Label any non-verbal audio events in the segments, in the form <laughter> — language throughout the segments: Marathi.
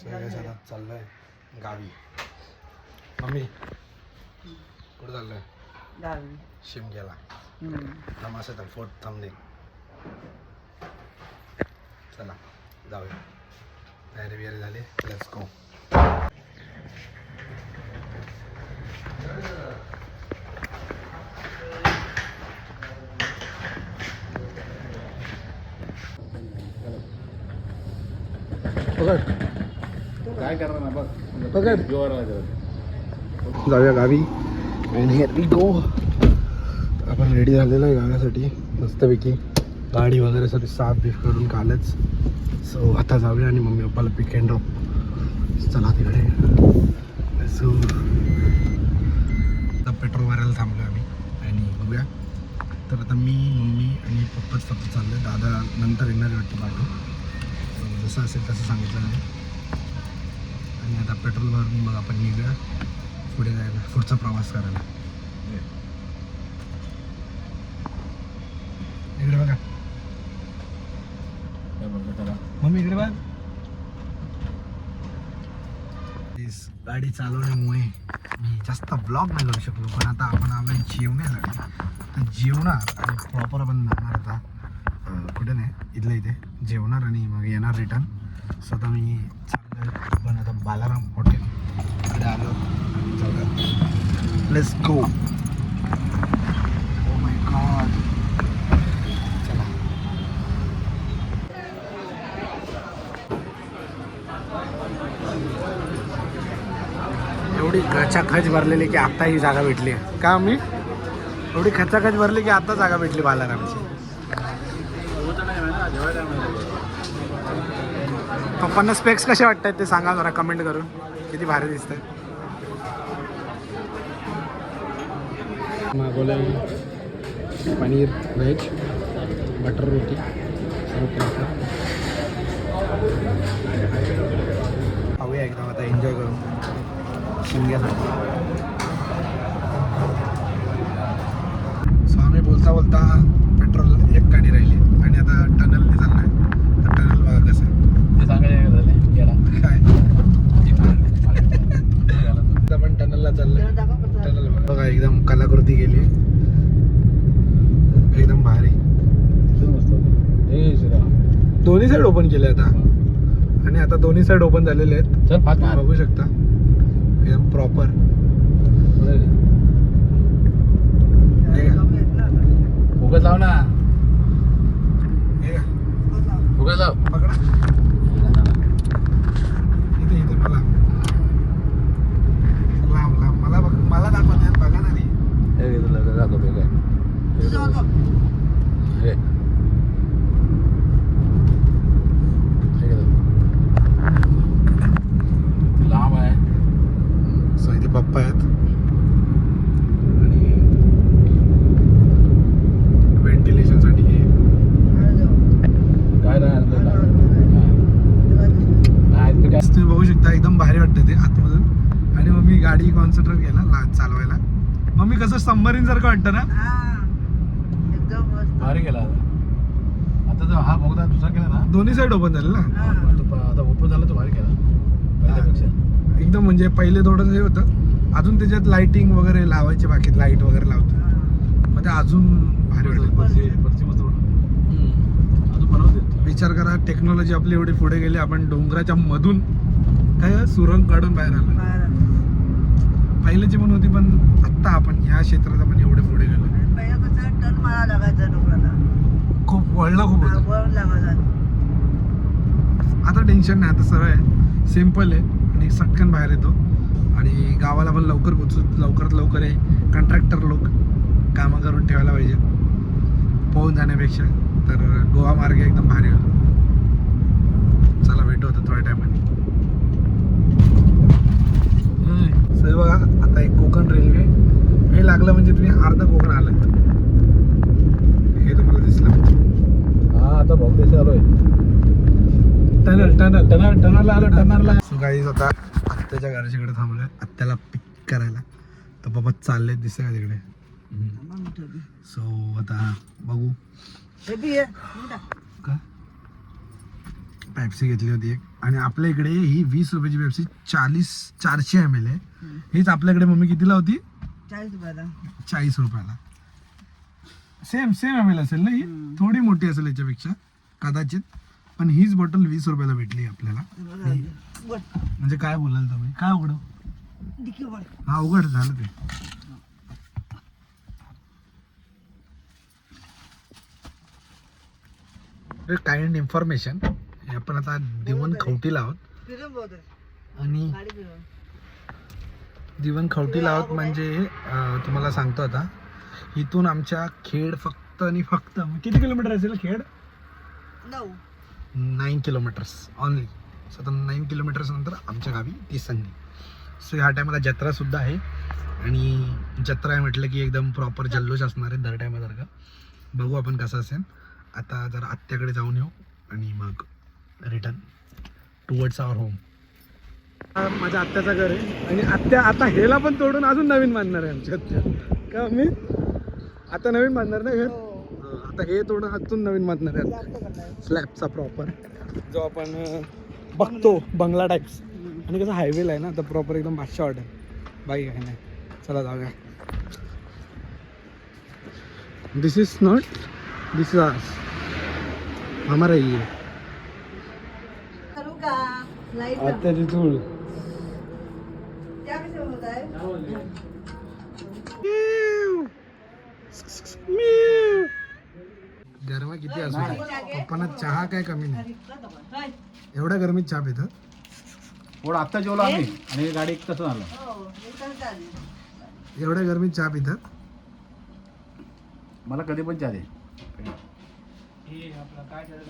सगळ्या आता चाललोय गावी. मम्मी कुठं चाललोय? गावी. शिमग्याला. तमाशा तर फोर्ट थांबणे चला जाऊया. तयारी बियारी झाली लेट्स गो काय करणार ना बघ. पकड. जोर जाऊया गावी. अँड हिअर वी गो आपण रेडी झालेलो आहे गाण्यासाठी मस्तपैकी गाडी वगैरे सगळी साफ बीफ करून कालच. सो आता जाऊया आणि मम्मी पप्पाला पिक अँड ड्रॉप चला तिकडे. सो आता पेट्रोल मारायला थांबलो आम्ही. आणि बघूया. तर आता मी मम्मी आणि पप्पाच फक्त चाललो दादा नंतर येणार आहे वाटतं So, जसं असेल तसं सांगितलं नाही आणि आता पेट्रोल भरून मग आपण निघूया. पुढे जायला पुढचा प्रवास करायला. इकडे बघा. मम्मी इकडे बघ. गाडी चालवण्यामुळे मी जास्त ब्लॉग नाही करू शकलो पण आता आपण आलोय जेवण्यासाठी. तर जेवणार आणि प्रॉपर आपण जाणार आता कुठे नाही इथल्या इथे. जेवणार आणि मग येणार रिटर्न सो आता मी आता बालाराम हॉटेल. आलो. Let's go oh my god चला. एवढी खच भरलेली की आता ही जागा भेटली. का मी? एवढी खचाखच भरली की आता जागा भेटली बालारामची. पप्पांना स्पेक्स कसे वाटतात ते सांगा जरा कमेंट करून. किती भारी दिसतात मागवलं पनीर व्हेज बटर रोटी पाहूया एकदम आता एन्जॉय करू शिमग्यासाठी. सो आम्ही बोलता बोलता पेट्रोल एक गाडी राहिली आणि आता टनलने चाललोय तर टनल बघा कसं आहे ते सांगायचं झालं गेला काय आता पण टनलला चाललोय टनल बघा एकदम कलाकृती गेली एकदम भारी दोन्ही साईड ओपन केले आता. आणि आता दोन्ही साईड ओपन झालेले आहेत. चल फास्ट तुम्ही बघू शकता. एकदम प्रॉपर फुकट लाव ना. फुकट लाव. पकडा. इथे इथे मला. लांब लांब मला बघ मला दाखवते बघा तरी हे घे तुला दाखवतो काय हे. हे घे तुला. लांब आहे पप्पा आहेत. आणि व्हेंटिलेशनसाठी हे. काय ते तुम्ही बघू शकता एकदम भारी वाटतं ते आतमधून. आणि मग मी गाडी कॉन्सन्ट्रेट केला ला- चालवायला. मग मी कसं सबमरीन सारखं वाटतं ना? भारी गेला आता. जो हा बोगदा दुसरा केला ना? दोन्ही साईड ओपन झाले ना? तो आता ओपन झाला तो भारी केला. पहिल्यापेक्षा. एकदम म्हणजे पहिले थोडं हे होतं. अजून त्याच्यात लाइटिंग वगैरे लावायचे बाकी लाइट वगैरे लावतो. मग ते अजून भारी वाटतं. वाटत अजून बनवते. विचार करा टेक्नॉलॉजी आपली एवढी पुढे गेली आपण डोंगराच्या मधून काय सुरंग काढून बाहेर आलो. पहिल्याची पण होती पण आत्ता आपण ह्या क्षेत्रात आपण एवढे पुढे गेलो. खूप वळला खूप आता टेन्शन नाही आता सरळ आहे. सिंपल आहे. आणि सटकन बाहेर येतो. आणि गावाला पण लवकर पोचू लवकरात लवकर आहे कॉन्ट्रॅक्टर लोक कामं करून ठेवायला पाहिजे. पोहून जाण्यापेक्षा. तर गोवा मार्ग एकदम भारी होतो. चला भेटू होतं थोड्या टायमाने सर बघा आता एक कोकण रेल्वे. हे लागलं म्हणजे तुम्ही अर्धा कोकण आलं हे तुम्हाला दिसलं. हा आता बॉम्बे चालू आहे. Tunnel tunnel. टनल टनल आलं टनलला. सो गाईज आता आत्याच्या घराच्याकडे थांबलोय. आत्याला पिक करायला. तर बाबा चालले दिसतं का तिकडे? सो आता बघू. का? पेप्सी घेतली होती एक. आणि आपल्या इकडे ही वीस रुपयाची पेप्सी चाळीस चारशे एम एल आहे. हीच आपल्याकडे मम्मी कितीला होती? चाळीस रुपयाला. चाळीस रुपयाला. सेम सेम एम एल असेल ना ही? थोडी मोठी असेल याच्यापेक्षा. कदाचित. पण हीच बॉटल वीस रुपयाला भेटली आपल्याला. म्हणजे काय बोलाल तुम्ही? काय उघड. हा उघड झालं ते. काइंड इन्फॉर्मेशन आपण आता खवटीला आहोत. फिरून बोलतोय. आणि. दिवण खवटीला आहोत म्हणजे तुम्हाला सांगतो आता. इथून आमच्या खेड फक्त आणि फक्त किती किलोमीटर असेल खेड? नऊ. नाईन किलोमीटर्स ऑनली सो आता नाईन किलोमीटर्स नंतर आमच्या गावी ती संधी. सो ह्या टायमाला जत्रासुद्धा आहे. आणि जत्रा आहे म्हटलं की एकदम प्रॉपर जल्लोष असणार आहे दर टायमासारखं बघू आपण कसं असेल. आता जरा आत्याकडे जाऊन येऊ आणि मग रिटर्न टुवर्ड्स आवर होम माझ्या आत्याचं घर आहे. आणि आत्या आता हेला पण तोडून अजून नवीन बांधणार आहे आमच्या आत्या. का मी? आता नवीन बांधणार नाही घर आता हे तोडून अजून नवीन बांधणार आहे. स्लॅबचा प्रॉपर जो आपण बघतो बंगला टाईप्स आणि कसं हायवेला आहे ना तर प्रॉपर एकदम बादशाह हॉटेल बाई काय नाही चला जाऊया this is not this is ours हमारा ही है लाव. आत्याची चूळ किती असू दे पप्पांना चहा काय कमी नाही. एवढ्या गरमीत चहा पितात थोडं आत्ता जेवलो आम्ही आणि गाडी एक तास झालं. हो, आली. एवढ्या गरमीत चहा पितात मला कधी पण चहा दे.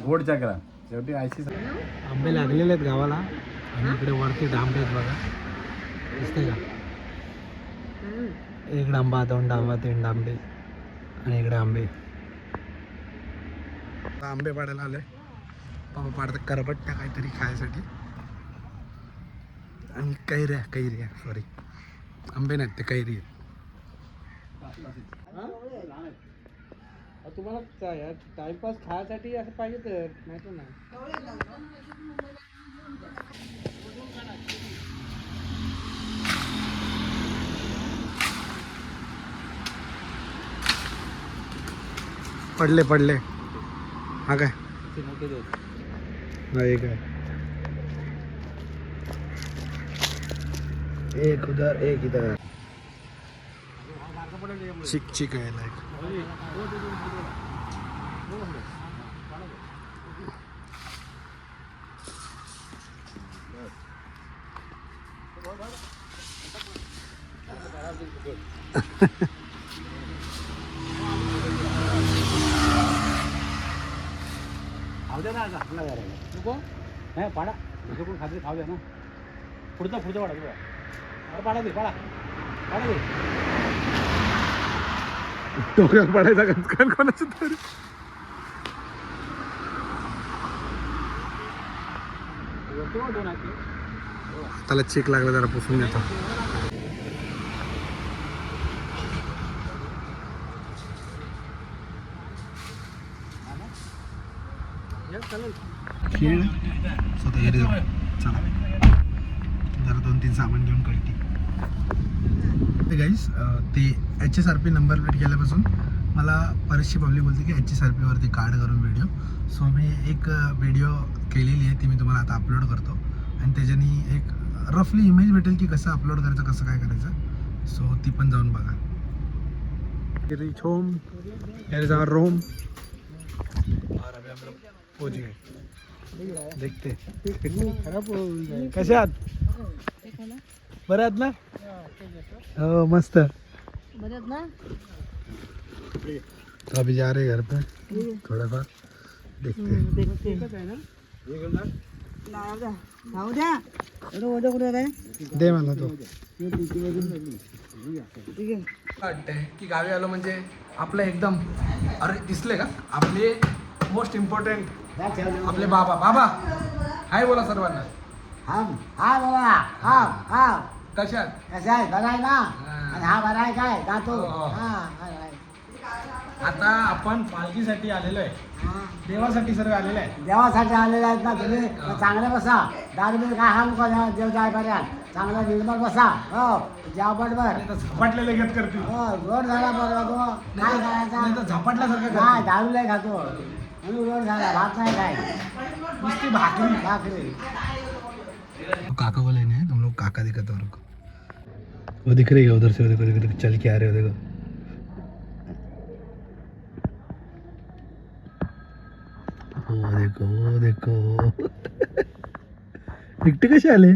गोड चहा करा. शेवटी आयसी आंबे लागलेले आहेत गावाला आणि इकडे वरती डांबे आहेत बघा. दिसतंय का? एक डांबा दोन डांबा तीन डांबे आणि इकडे आंबे आता आंबे पाडायला आले पापा पाडतात करबट्ट्या काहीतरी खायसाठी. आणि कैऱ्या कैऱ्या सॉरी आंबे नाहीत ते कैरी आहेत. तुम्हाला टाइमपास खायसाठी असं पाहिजे तर नाही नाही पडले पडले. हा काय? हा एक आहे एक उधर एक इधर. चिक चिक आहे लाईक खाऊ द्या ना आता आपला घराला नको नाही पाडा तुझं कोण खाते खाऊ द्या ना पुढचा पुढचा पाडा तुझा अरे पाडा दे पाडा पाडा दे डोक्यात पडायचा गंजकान कोणाचं तरी वरती दोन आहे त्याला चेक लागला जरा पुसून घेतो खेळ. स्वतः घरी जाऊ चला. जरा दोन तीन सामान घेऊन कळती. ते गाईस ते H S R P number plate केल्यापासून मला बरीचशी पब्लिक बोलते की एच एस आर पीवरती कार्ड करून व्हिडिओ सो मी एक व्हिडिओ केलेली आहे ती मी तुम्हाला आता अपलोड करतो. आणि त्याच्यानी एक रफली इमेज भेटेल की कसं अपलोड करायचं कसं काय करायचं. सो ती पण जाऊन बघा. Rich home is our Rome और अभी हम लोग पहुंच गए देखते. खराब कसे आहात? बरे आहात ना? हो मस्त. बरं ना? तो अभी जा रहे घर पे. थोड़ा बहुत देखते हैं. दे मला तो. ठीक आहे. वाटतंय की गावी आलो म्हणजे आपलं एकदम अरे दिसले का? आपले मोस्ट इम्पॉर्टंट आपले बाबा. बाबा हाय बोला सर्वांना. हा हा बाबा हा हा. कशात कसं आहे बरं आहे ना? आणि हा बरा आहे काय? जातो. हो, हो. हा हा, हा. आता आपण पालखीसाठी आलेलो आहे. देवासाठी सर्व आलेले आहे देवासाठी आलेले आहेत ना तुम्ही? तर चांगले बसा. दारू बिरू काय हा नको देव जाय पर्यंत. चांगला निर्मळ बसा. हो. जेवा बरोबर तर झपाटलेले घेत करतील. हो रोड झाला बरोबर. तो काय नाही तर करायचा झपाटल्यासारखं नाही करतील. दारू नाही खातो. झाला भात नाही काय? नुसती भाकरी भाकरी. काका बोले नहीं तुम लोग काका दिखा तो हो रुको. वो दिख रही है उधर से देखो देखो देखो, चल के आ रहे हो देखो। ओ देखो देखो। <laughs> एकटे कसे आले?